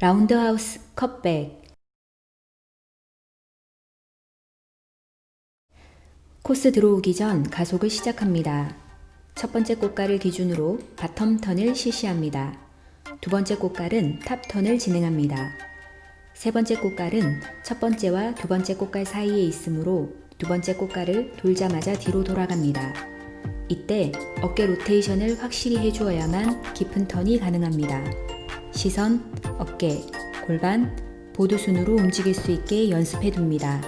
라운드하우스 컵백 코스 들어오기 전 가속을 시작합니다. 첫 번째 꽃갈을 기준으로 바텀 턴을 실시합니다. 두 번째 꽃갈은 탑 턴을 진행합니다. 세 번째 꽃갈은 첫 번째와 두 번째 꽃갈 사이에 있으므로 두 번째 꽃갈을 돌자마자 뒤로 돌아갑니다. 이때 어깨 로테이션을 확실히 해주어야만 깊은 턴이 가능합니다. 시선, 어깨, 골반, 보드 순으로 움직일 수 있게 연습해 둡니다.